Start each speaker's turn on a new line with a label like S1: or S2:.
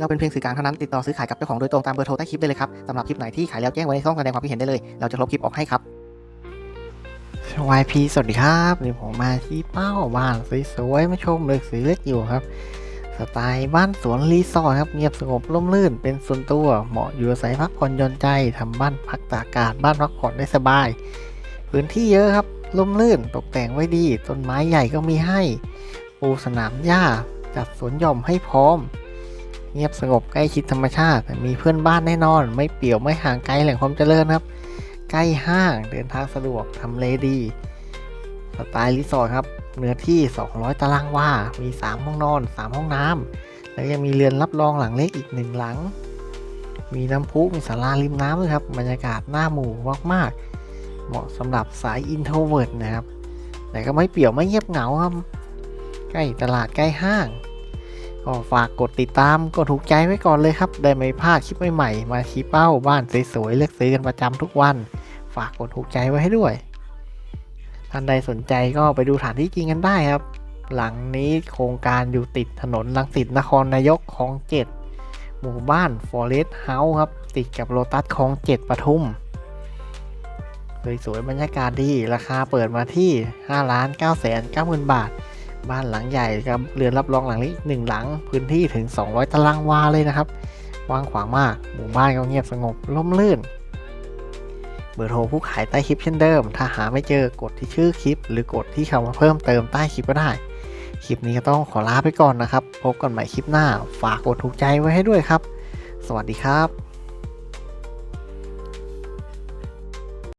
S1: เราเป็นเพียงสื่อกลางเท่านั้นติดต่อซื้อขายกับเจ้าของโดยตรงตามเบอร์โทรใต้คลิปได้เลยครับสำหรับคลิปไหนที่ขายแล้วแจ้งไว้ในช่องแสดงความคิดเห็นได้เลย เราจะลบคลิปออกให้ครับ YP สวัสดีครับนี่ผมมาที่เป้าบ้านสวยๆมาชมเลยสีเล็กอยู่ครับ สไตล์บ้านสวนรีสอร์ทครับเงียบสงบร่มรื่นเป็นส่วนตัวเหมาะอยู่อาศัยพักผ่อนหย่อนใจทำบ้านพักตากอากาศบ้านพักผ่อนได้สบาย พื้นที่เยอะครับร่มรื่นตกแต่งไว้ดี ต้นไม้ใหญ่ก็มีให้ปูสนามหญ้าจัดสวนหย่อมให้พร้อม เงียบสงบใกล้ชิดธรรมชาติ มีเพื่อนบ้านแน่นอน ไม่เปี่ยวไม่ห่างไกลแหล่งความเจริญครับ ใกล้ห้างเดินทางสะดวกทำเลดีสไตล์รีสอร์ทครับเนื้อที่ 200 ตารางวา มี 3 ห้องนอน 3 ห้องน้ำ แล้วยังมีเรือนรับรองหลังเล็กอีกหนึ่งหลัง มีน้ำพุ มีศาลาริมน้ำด้วยครับ บรรยากาศหน่าหมู่มากๆ เหมาะสำหรับสายอินโทรเวิร์ดนะครับ แต่ก็ไม่เปี่ยวไม่เงียบเหงาครับ ใกล้ตลาดใกล้ห้าง ก็ฝากกดติดตามกดถูกใจไว้ก่อนเลยครับ ได้ไม่พลาดคลิปใหม่ๆ มาชี้เป้าบ้านสวยๆเลือกซื้อกันประจำทุกวัน ฝากกดถูกใจไว้ให้ด้วย ท่านใดสนใจก็ไปดูฐานที่จริงกันได้ครับ หลังนี้โครงการอยู่ติดถนนลังสิตนครนายกคลองเจ็ดหมู่บ้าน Forest House ครับ ติดกับโลตัสคลองเจ็ดปทุมสวยๆบรรยากาศดี ราคาเปิดมาที่5ล้าน9แสน9หมื่นบาท บ้านหลังใหญ่กับเรือนรับรองหลังเล็กอีกหนึ่งหลัง พื้นที่ถึง 200 ตารางวาเลยนะครับกว้างขวางมาก หมู่บ้านก็เงียบสงบร่มรื่น เบอร์โทรผู้ขายใต้คลิปเช่นเดิม ถ้าหาไม่เจอกดที่ชื่อคลิป หรือกดที่คำว่าเพิ่มเติมใต้คลิปก็ได้ คลิปนี้ก็ต้องขอลาไปก่อนนะครับ พบกันใหม่คลิปหน้า ฝากกดถูกใจไว้ให้ด้วยครับ สวัสดีครับ